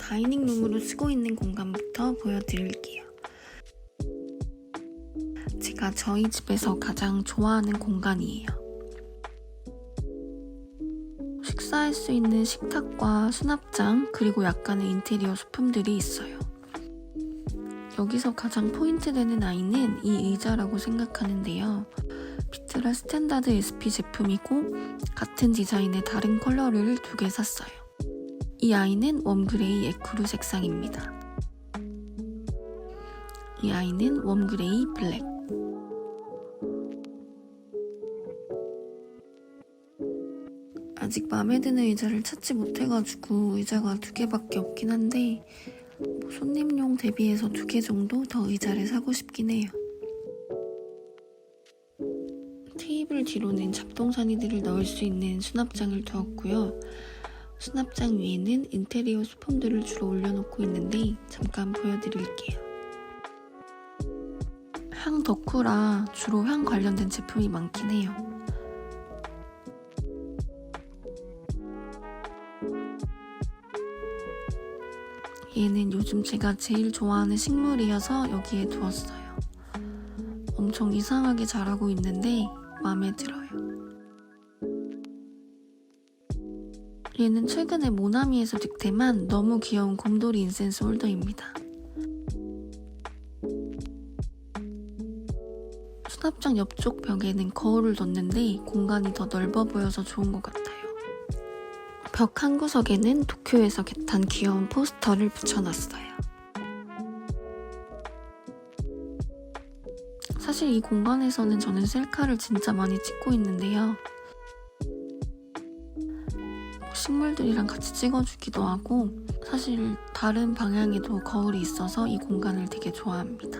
다이닝룸으로 쓰고 있는 공간부터 보여드릴게요. 제가 저희 집에서 가장 좋아하는 공간이에요. 식사할 수 있는 식탁과 수납장, 그리고 약간의 인테리어 소품들이 있어요. 여기서 가장 포인트 되는 아이는 이 의자라고 생각하는데요. 비트라 스탠다드 SP 제품이고 같은 디자인의 다른 컬러를 두 개 샀어요. 이 아이는 웜그레이 에크루 색상입니다. 이 아이는 웜그레이 블랙. 아직 마음에 드는 의자를 찾지 못해가지고 의자가 두 개밖에 없긴 한데 뭐 손님용 대비해서 두 개 정도 더 의자를 사고 싶긴 해요. 테이블 뒤로는 잡동사니들을 넣을 수 있는 수납장을 두었고요. 수납장 위에는 인테리어 소품들을 주로 올려놓고 있는데 잠깐 보여드릴게요. 향 덕후라 주로 향 관련된 제품이 많긴 해요. 얘는 요즘 제가 제일 좋아하는 식물이어서 여기에 두었어요. 엄청 이상하게 자라고 있는데 마음에 들어요. 얘는 최근에 모나미에서 득템한 너무 귀여운 곰돌이 인센스 홀더입니다. 수납장 옆쪽 벽에는 거울을 뒀는데 공간이 더 넓어 보여서 좋은 것 같아요. 벽 한 구석에는 도쿄에서 겟한 귀여운 포스터를 붙여놨어요. 사실 이 공간에서는 저는 셀카를 진짜 많이 찍고 있는데요. 식물들이랑 같이 찍어주기도 하고 사실 다른 방향에도 거울이 있어서 이 공간을 되게 좋아합니다.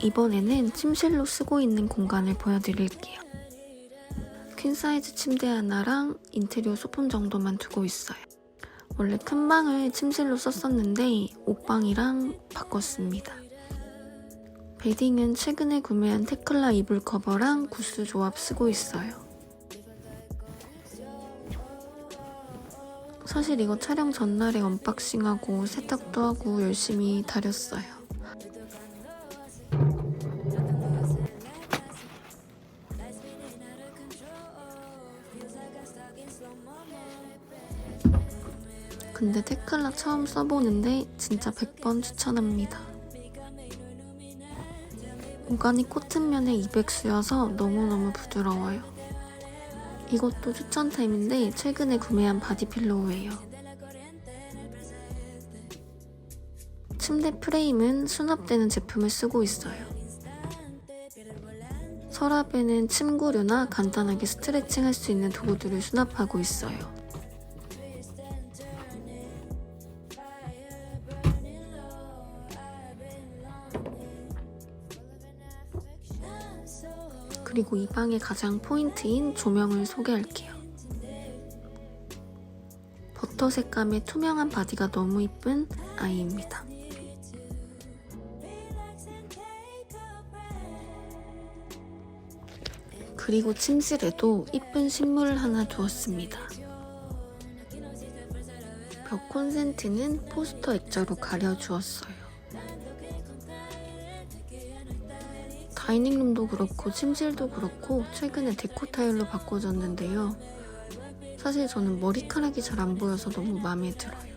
이번에는 침실로 쓰고 있는 공간을 보여드릴게요. 퀸 사이즈 침대 하나랑 인테리어 소품 정도만 두고 있어요. 원래 큰 방을 침실로 썼었는데 옷방이랑 바꿨습니다. 베딩은 최근에 구매한 테클라 이불 커버랑 구스 조합 쓰고 있어요. 사실 이거 촬영 전날에 언박싱하고 세탁도 하고 열심히 다렸어요. 근데 테클라 처음 써보는데 진짜 100번 추천합니다. 오가닉 코튼면에 200수여서 너무너무 부드러워요. 이것도 추천템인데 최근에 구매한 바디필로우예요. 침대 프레임은 수납되는 제품을 쓰고 있어요. 서랍에는 침구류나 간단하게 스트레칭 할 수 있는 도구들을 수납하고 있어요. 그리고 이 방의 가장 포인트인 조명을 소개할게요. 버터 색감의 투명한 바디가 너무 이쁜 아이입니다. 그리고 침실에도 이쁜 식물을 하나 두었습니다. 벽 콘센트는 포스터 액자로 가려주었어요. 다이닝룸도 그렇고 침실도 그렇고 최근에 데코 타일로 바꿔줬는데요. 사실 저는 머리카락이 잘 안 보여서 너무 마음에 들어요.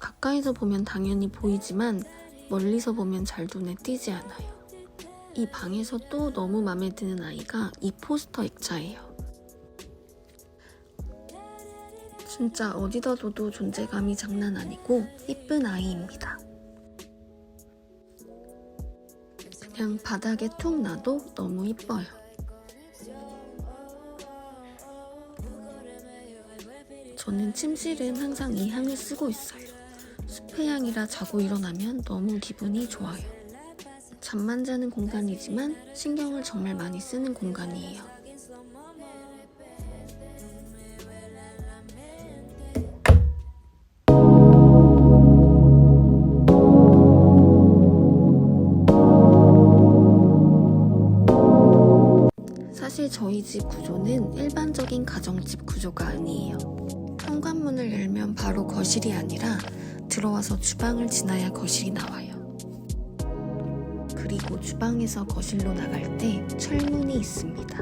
가까이서 보면 당연히 보이지만 멀리서 보면 잘 눈에 띄지 않아요. 이 방에서 또 너무 마음에 드는 아이가 이 포스터 액자예요. 진짜 어디다 둬도 존재감이 장난 아니고 이쁜 아이입니다. 그냥 바닥에 툭 놔도 너무 이뻐요. 저는 침실은 항상 이 향을 쓰고 있어요. 숲의 향이라 자고 일어나면 너무 기분이 좋아요. 잠만 자는 공간이지만 신경을 정말 많이 쓰는 공간이에요. 저희 집 구조는 일반적인 가정집 구조가 아니에요. 현관문을 열면 바로 거실이 아니라 들어와서 주방을 지나야 거실이 나와요. 그리고 주방에서 거실로 나갈 때 철문이 있습니다.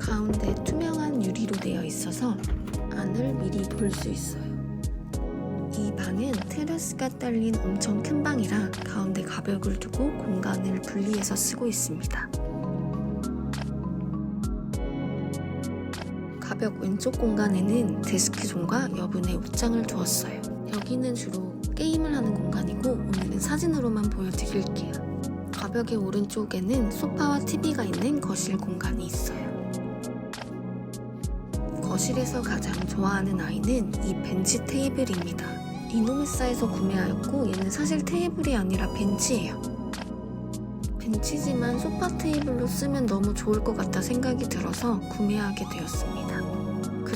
가운데 투명한 유리로 되어 있어서 안을 미리 볼 수 있어요. 이 방은 테라스가 딸린 엄청 큰 방이라 가운데 가벽을 두고 공간을 분리해서 쓰고 있습니다. 벽 왼쪽 공간에는 데스크존과 여분의 옷장을 두었어요. 여기는 주로 게임을 하는 공간이고 오늘은 사진으로만 보여드릴게요. 가벽의 오른쪽에는 소파와 TV가 있는 거실 공간이 있어요. 거실에서 가장 좋아하는 아이는 이 벤치 테이블입니다. 이노메사에서 구매하였고 얘는 사실 테이블이 아니라 벤치예요. 벤치지만 소파 테이블로 쓰면 너무 좋을 것 같다 생각이 들어서 구매하게 되었습니다.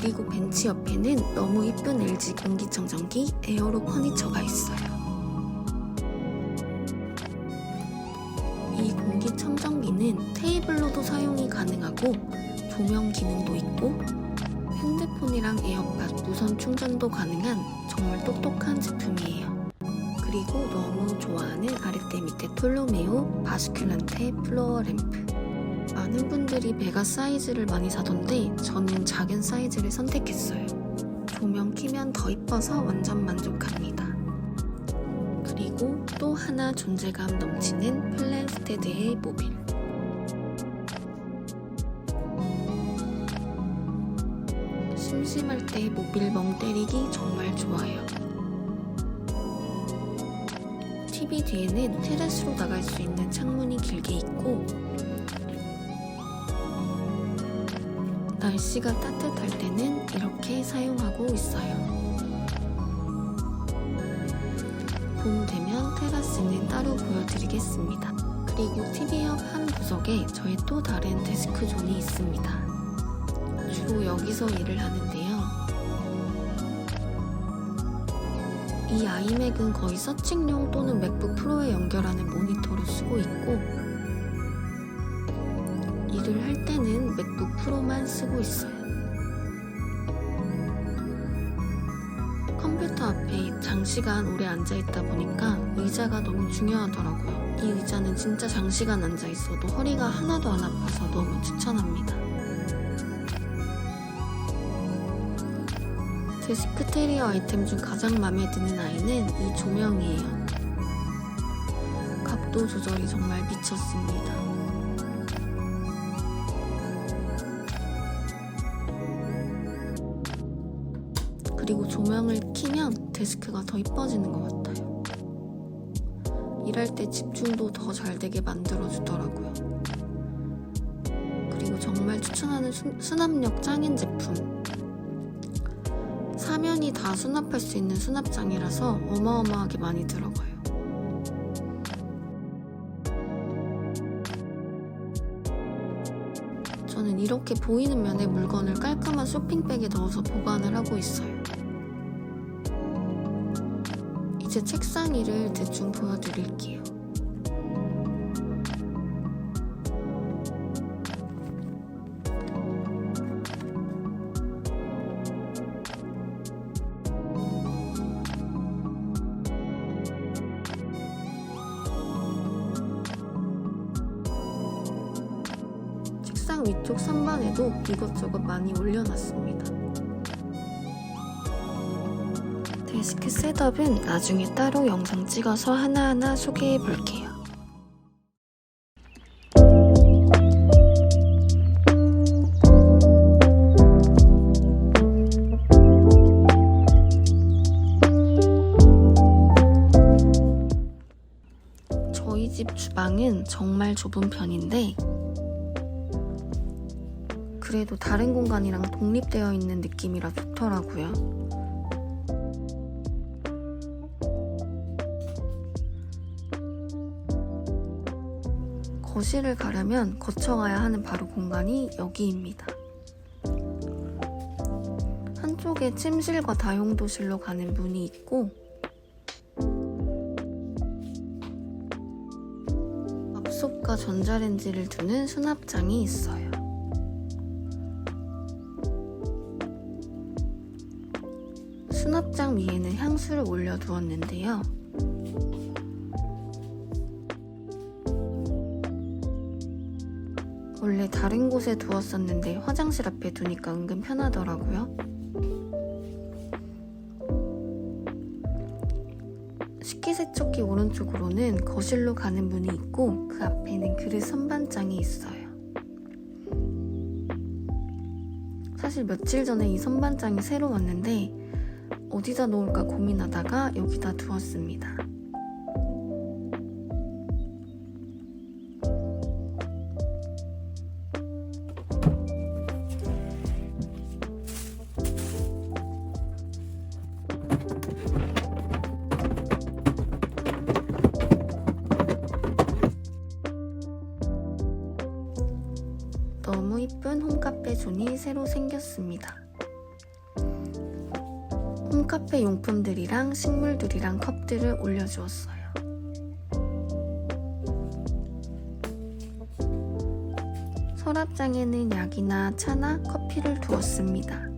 그리고 벤치 옆에는 너무 이쁜 LG 공기청정기 에어로 퍼니처가 있어요. 이 공기청정기는 테이블로도 사용이 가능하고 조명 기능도 있고 핸드폰이랑 에어팟 무선 충전도 가능한 정말 똑똑한 제품이에요. 그리고 너무 좋아하는 아랫대 밑에 톨로메오 바스큘란테 플로어 램프 많은 분들이 메가 사이즈를 많이 사던데 저는 작은 사이즈를 선택했어요. 조명 키면 더 이뻐서 완전 만족합니다. 그리고 또 하나 존재감 넘치는 플랜스테드의 모빌. 심심할 때 모빌 멍 때리기 정말 좋아요. TV 뒤에는 테라스로 나갈 수 있는 창문이 길게 있고 날씨가 따뜻할 때는 이렇게 사용하고 있어요. 봄 되면 테라스는 따로 보여드리겠습니다. 그리고 TV 옆 한 구석에 저의 또 다른 데스크 존이 있습니다. 주로 여기서 일을 하는데요. 이 아이맥은 거의 서칭용 또는 맥북 프로에 연결하는 모니터로 쓰고 있고 일을 할 때는 맥북 프로만 쓰고 있어요. 컴퓨터 앞에 장시간 오래 앉아 있다 보니까 의자가 너무 중요하더라고요. 이 의자는 진짜 장시간 앉아 있어도 허리가 하나도 안 아파서 너무 추천합니다. 데스크 테리어 아이템 중 가장 마음에 드는 아이는 이 조명이에요. 각도 조절이 정말 미쳤습니다. 그리고 조명을 켜면 데스크가 더 이뻐지는 것 같아요. 일할 때 집중도 더 잘 되게 만들어주더라고요. 그리고 정말 추천하는 수, 수납력 짱인 제품. 사면이 다 수납할 수 있는 수납장이라서 어마어마하게 많이 들어가요. 저는 이렇게 보이는 면에 물건을 깔끔한 쇼핑백에 넣어서 보관을 하고 있어요. 제 책상 위를 대충 보여드릴게요. 책상 위쪽 선반에도 이것저것 많이 올려놨습니다. 데스크 셋업은 나중에 따로 영상 찍어서 하나하나 소개해 볼게요. 저희 집 주방은 정말 좁은 편인데 그래도 다른 공간이랑 독립되어 있는 느낌이라 좋더라고요. 거실을 가려면 거쳐가야 하는 바로 공간이 여기입니다. 한쪽에 침실과 다용도실로 가는 문이 있고 밥솥과 전자레인지를 두는 수납장이 있어요. 수납장 위에는 향수를 올려 두었는데요. 원래 다른 곳에 두었었는데 화장실 앞에 두니까 은근 편하더라고요. 식기세척기 오른쪽으로는 거실로 가는 문이 있고 그 앞에는 그릇 선반장이 있어요. 사실 며칠 전에 이 선반장이 새로 왔는데 어디다 놓을까 고민하다가 여기다 두었습니다. 용품들이랑 식물들이랑 컵들을 올려주었어요. 서랍장에는 약이나 차나 커피를 두었습니다.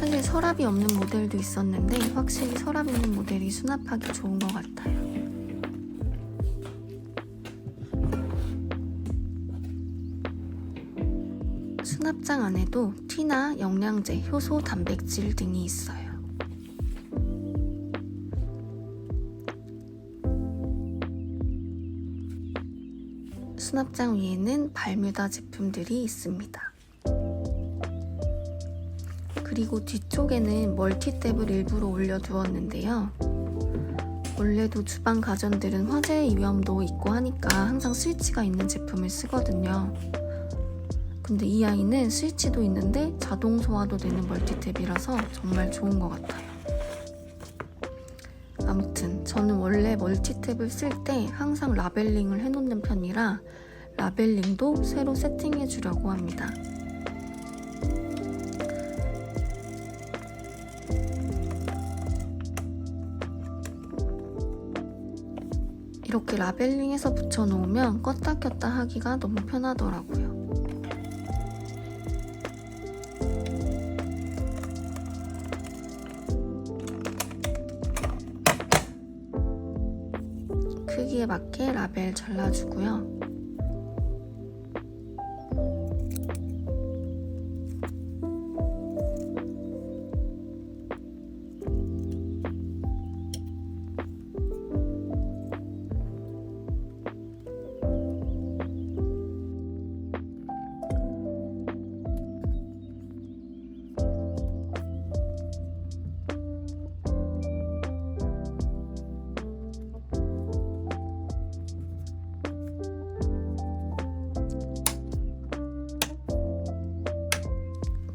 사실 서랍이 없는 모델도 있었는데 확실히 서랍 있는 모델이 수납하기 좋은 것 같아요. 수납장 안에도 티나 영양제, 효소, 단백질 등이 있어요. 수납장 위에는 발뮤다 제품들이 있습니다. 그리고 뒤쪽에는 멀티탭을 일부러 올려두었는데요. 원래도 주방 가전들은 화재의 위험도 있고 하니까 항상 스위치가 있는 제품을 쓰거든요. 근데 이 아이는 스위치도 있는데 자동 소화도 되는 멀티탭이라서 정말 좋은 것 같아요. 아무튼 저는 원래 멀티탭을 쓸 때 항상 라벨링을 해놓는 편이라 라벨링도 새로 세팅해 주려고 합니다. 이렇게 라벨링해서 붙여놓으면 껐다 켰다 하기가 너무 편하더라고요. 크기에 맞게 라벨 잘라주고요.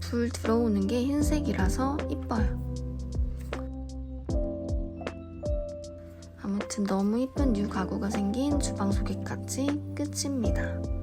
불 들어오는 게 흰색이라서 이뻐요. 아무튼 너무 이쁜 뉴 가구가 생긴 주방 소개까지 끝입니다.